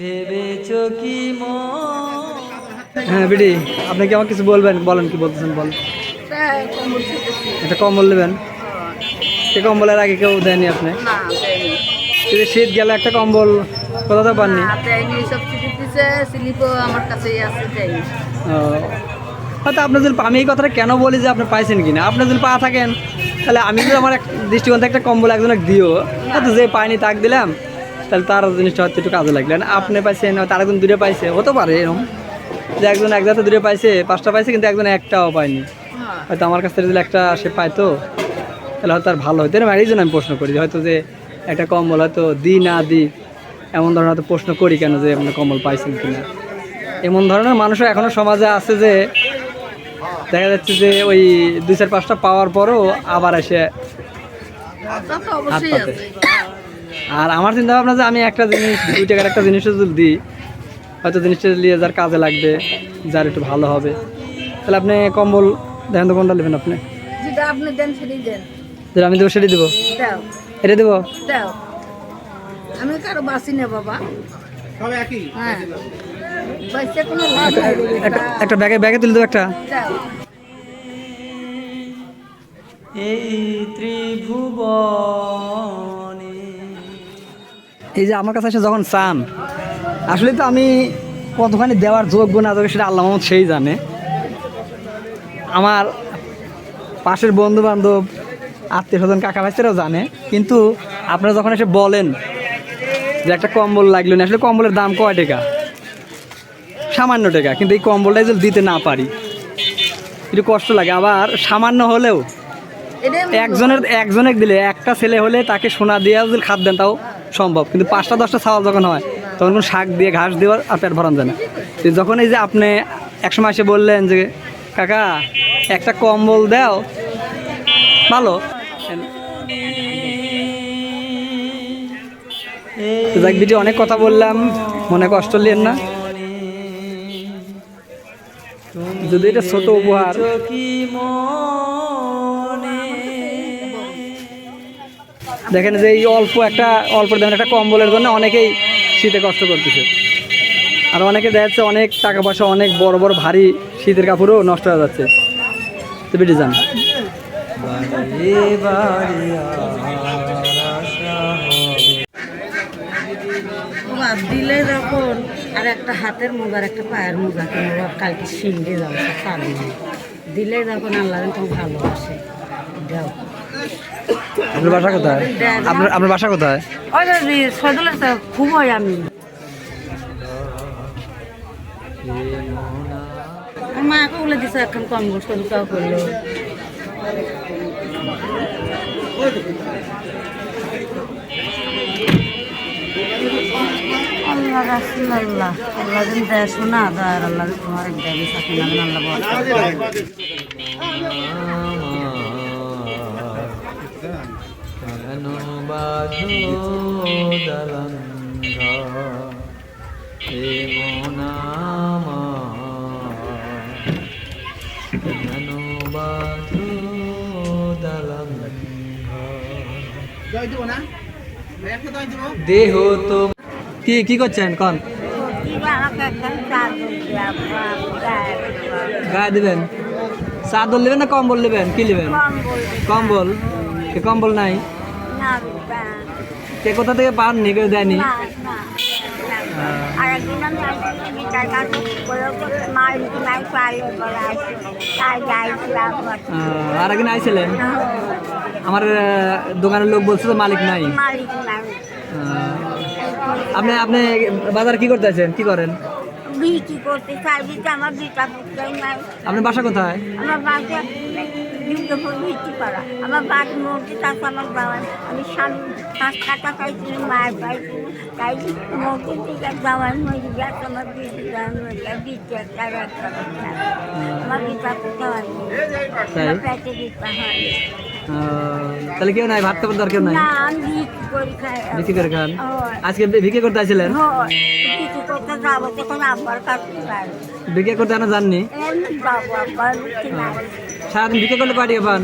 ভেবেছো কি হ্যাঁ বিডি আপনি কি আমাকে কিছু বলবেন? বলেন কি বলতেছেন বল। ছেড়েছি একটা কম্বল নেবেন? সে কম্বলের আগে কেউ দেয়নি আপনি? যদি শীত গেলে একটা কম্বল কোথাও তো পাননি। হয়তো আপনি যদি আমি এই কথাটা কেন বলি যে আপনি পাইছেন কিনা আপনি যদি পা থাকেন তাহলে আমি যদি আমার এক দৃষ্টিকোণ থেকে একটা কম্বল একজনকে দিও হয়তো যে পাইনি তাক দিলাম তাহলে তার জিনিসটা হয়তো একটু কাজে লাগলেন আপনি পাইছেন হয়তো আরেকজন দূরে পাইছে হতে পারে এরকম। যে একজন এক জাতে দূরে পাইছে পাঁচটা পাইছে কিন্তু একজন একটাও পায়নি। হ্যাঁ। হয়তো আমার কাছ থেকে যদি একটা সে পাইতো তাহলে হয়তো আর ভালো হতো এরকম এই জন্য আমি প্রশ্ন করি যে হয়তো যে একটা কম্বল হয়তো দি না দি এমন ধরনের হয়তো প্রশ্ন করি কেন যে আপনি কম্বল পাইছেন কিনা? এমন ধরনের মানুষও এখনও সমাজে আছে যে দেখা যাচ্ছে যে ওই দুই চার পাঁচটা পাওয়ার পরও আবার এসে হাত পাতে। আর আমার চিন্তা ভাবনা যে আমি একটা জিনিস দুই টাকার একটা জিনিসও যদি দিই হয়তো জিনিসটা নিয়ে যার কাজে লাগবে যার একটু ভালো হবে। তাহলে আপনি কম্বল দেখেন তো কোনটা নেবেন আপনি? যেটা আপনি দেন সেটাই দেন। যেটা আমি দেবো সেটা দেবো? দাও। এটা দেবো? দাও। আমি কারও বাসি না বাবা। হ্যাঁ। বাসে কোনো লাভ একটা একটা ব্যাগে ব্যাগে তুলে দেবো একটা। দাও। এই ত্রিভুবনে এই যে আমার কাছে এসে যখন চান আসলে তো আমি কতখানি দেওয়ার যোগ্য না যোগ্য সেটা আল্লাহ মোহাম্মদ সেই জানে। আমার পাশের বন্ধু বান্ধব আত্মীয় স্বজন কাকা ভাইসেরাও জানে। কিন্তু আপনারা যখন এসে বলেন যে একটা কম্বল লাগল না আসলে কম্বলের দাম কয় টাকা? সামান্য টাকা কিন্তু এই কম্বলটাই যদি দিতে না পারি। একটু কষ্ট লাগে। আবার সামান্য হলেও একজনের একজনের দিলে একটা ছেলে হলে তাকে সোনা দিয়ে যদি খাদ দেন তাও সম্ভব। কিন্তু পাঁচটা, দশটা ছাওয়াল যখন হয়, তখন কোনো শাক দিয়ে ঘাস দিয়ে আর পেট ভরান যায় না। যখন এই যে আপনি একসময় এসে বললেন যে, কাকা, একটা কম্বল দাও। ভালো। যাক বিটি অনেক কথা বললাম, মনে কষ্ট নিলেন না। যদি এটা ছোট উপহার। দেখেন যে এই অল্প একটা, অল্প দামের একটা কম্বলের জন্য অনেকেই শীতে কষ্ট করতেছে। আর অনেকে দেখা যাচ্ছে অনেক টাকা পয়সা, অনেক বড় বড়, ভারী শীতের কাপড়ও নষ্ট হয়ে যাচ্ছে। তো বেটে যান দিলে যখন আর একটা হাতের আর একটা পায়ের মোজা কিনে কালকে সিঙ্গে যাব দিলে যখন আল্লাহ তখন ভালোবাসে। দাও আপনার বাসা কোথায়? আপনার আপনার বাসা কোথায়? খুব হয় আমি মাকে বলে দিছে, এখন কম সরু কাউ করল। আল্লাহ রাসুল আল্লাহ আল্লাহ দিন দেয় শোনা দার আল্লাহ তোমার দেবী নামেন আল্লাহ কেন বাধো দালান হে মনামা। কেন বাধো দালান দেহ তো কি কি করছেন? কন। গায়ে দেবেন। চাদর নেবেন না কম্বল নেবেন? কি নেবেন? কম্বল। কে কম্বল নাই? কে কোথা থেকে পাননি কেউ দেয়নি? আর একদিন আইছিলেন? আমার দোকানের লোক বলছে তো মালিক নাই। আপনি আপনি বাজার কি করতে আছেন? কি করেন? বিক্রি করতে চাই আমার দুইটা নাই। আপনার বাসা কোথায়? আমার বাসা দুর্গাপুর ভিত্তি করা আমার বাস মসজিদ আছে আমার বাবা আমি স্বামী পাঁচ টাকা পাইছি মায়ের পাইছি তাই মসজিদ থেকে বাবার মসজিদ আছে আমার একটা বাচ্চা। আমার দুইটা পুত্র আছে আমার পেটে দিতে হয় তাহলে কেউ নাই? ভাত খাবার দরকার কেউ নাই? বিক্রি করে বিক্রি খান? আজকে ভিকে করতে আসছিলেন বিক্রি করতে এখনও জাননি সারাদিন ভিকে করলে পাঠিয়ে পান?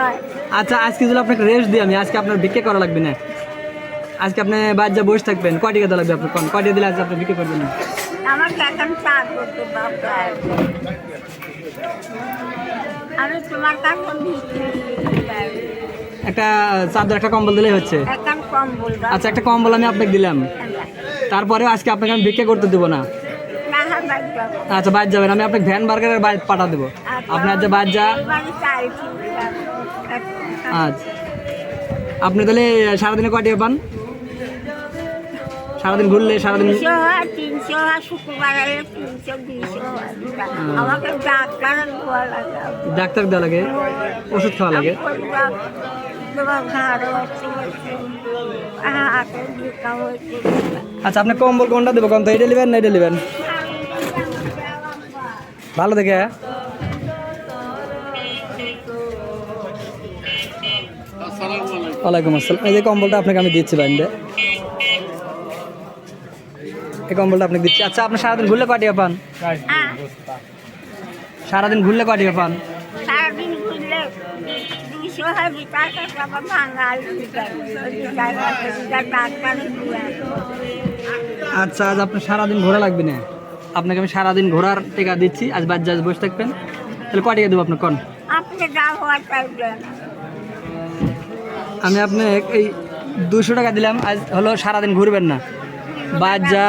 হয়। আচ্ছা আজকে যদি আপনাকে রেস্ট দিই আমি আজকে আপনার বিক্রি করা লাগবে না। আজকে আপনি বাদ যা বসে থাকবেন কয় টাকা দেওয়া লাগবে আপনি কোন? কয় টাকা দিলে আজ আপনি বিক্রি করবেন? না আমাকে এখন চা করতে বাবা আমি তোমার কাছে একটা চাদর একটা কম্বল দিলেই হচ্ছে। আচ্ছা একটা কম্বল আমি আপনাকে দিলাম। তারপরে আজকে আপনাকে আমি ভিক্ষা করতে দেবো না। হয় আচ্ছা বাইর যাবেন। আমি আপনাকে ভ্যান বার্গারের বাইর পাঠা দেবো। আপনার যে বাইর যা আচ্ছা। আপনি তাহলে সারাদিনে কয়টি পান? সারাদিন ঘুরলে সারাদিন তিনশো শুক্রবার আমাকে ডাক্তার দেওয়া লাগে। ডাক্তার দেওয়া লাগে? ওষুধ খাওয়া লাগে? আচ্ছা আপনি কম্বল কোনটা দেবো? কোন তো এটা নেবেন না এটা নেবেন? ভালো দেখে? ওয়ালাইকুম আসসালাম। এই যে কম্বলটা আপনাকে আমি দিচ্ছি বাইন্ডে এই কম্বলটা আপনাকে দিচ্ছি। আচ্ছা আপনি সারাদিন ঘুরলে কটিয়া পান? সারাদিন ঘুরলে কটিয়া পান? আচ্ছা আজ আপনার সারাদিন ঘোরা লাগবে না? আপনাকে আমি সারাদিন ঘোরার টিকা দিচ্ছি আজ বাদ আজ বসে থাকবেন। তাহলে কয় টাকা দেবো আপনার কোন? আপনি যা হওয়ার চাইবেন আমি আপনি এই দুশো টাকা দিলাম আজ হলো সারাদিন ঘুরবেন না। বাদ যা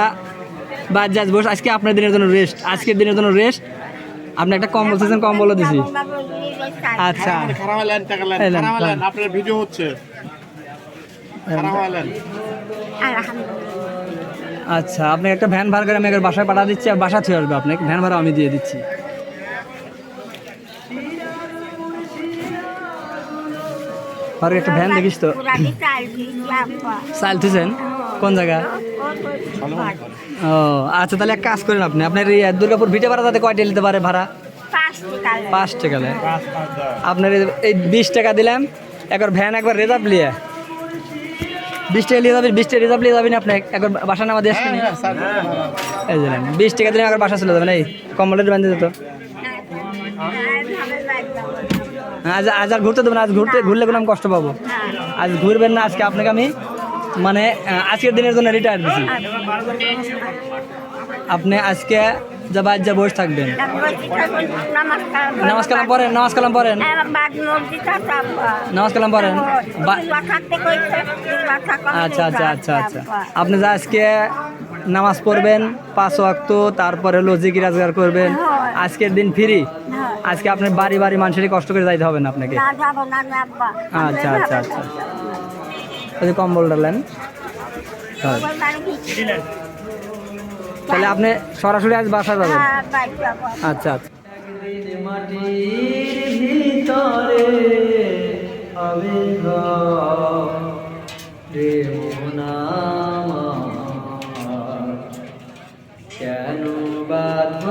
বাদ যা বস আজকে আপনার দিনের জন্য রেস্ট আজকের দিনের জন্য রেস্ট আপনি একটা কম্বল চাইছেন কম্বলও দিছি। আচ্ছা। আপনার ভিডিও হচ্ছে। আলহামদুলিল্লাহ। আচ্ছা আপনি একটা ভ্যান ভাড়া করে আমি একবার বাসায় পাঠা দিচ্ছি আর বাসা থেকে আসবে আপনাকে। ভ্যান ভাড়া আমি দিয়ে দিচ্ছি। আর একটা ভ্যান দেখিস তো। চালতেছেন কোন জায়গা? ও আচ্ছা তাহলে এক কাজ করেন আপনি। আপনার এই দুর্গাপুর ভিটে ভাড়া তাতে কয়টা নিতে পারে ভাড়া? পাঁচ টাকা। আপনার এই- এই বিশ টাকা দিলাম একবার ভ্যান একবার রিজার্ভ লিয়ে। বিশ টাকা নিয়ে যাবেন বিশ টাকা রিজার্ভ নিয়ে যাবেন আপনি। একবার বাসা নামা দিয়ে আসবেন এই দিলেন বিশ টাকা দিলে একবার বাসা চলে যাবেন এই কম্বলের বান্ধে যেত। আজ আজ আর ঘুরতে দেবেন আজ ঘুরতে ঘুরলে কোনো আমি কষ্ট পাবো। আজ ঘুরবেন না আজকে আপনাকে আমি মানে আজকের দিনের জন্য রিটায়ার দিচ্ছি আপনি আজকে যা বাদ যা বসে থাকবেন। নমস্কার নামাজ কালাম পড়েন নামাজ কালাম পড়েন। আপা নামাজ কালাম পড়েন। আচ্ছা আচ্ছা আচ্ছা আচ্ছা। আপনি যা আজকে নামাজ পড়বেন পাঁচ ওয়াক্ত তারপরে লজিক রাজগার করবেন আজকের দিন ফ্রি। আজকে আপনার বাড়ি বাড়ি মানুষেরই কষ্ট করে যাইতে হবে না আপনাকে। আচ্ছা আচ্ছা আচ্ছা। কম্বল ডালেন হয়। তাহলে আপনি সরাসরি আজ বাসা যাবেন? হ্যাঁ আচ্ছা আচ্ছা। মাটির ভিতরে আমি কেন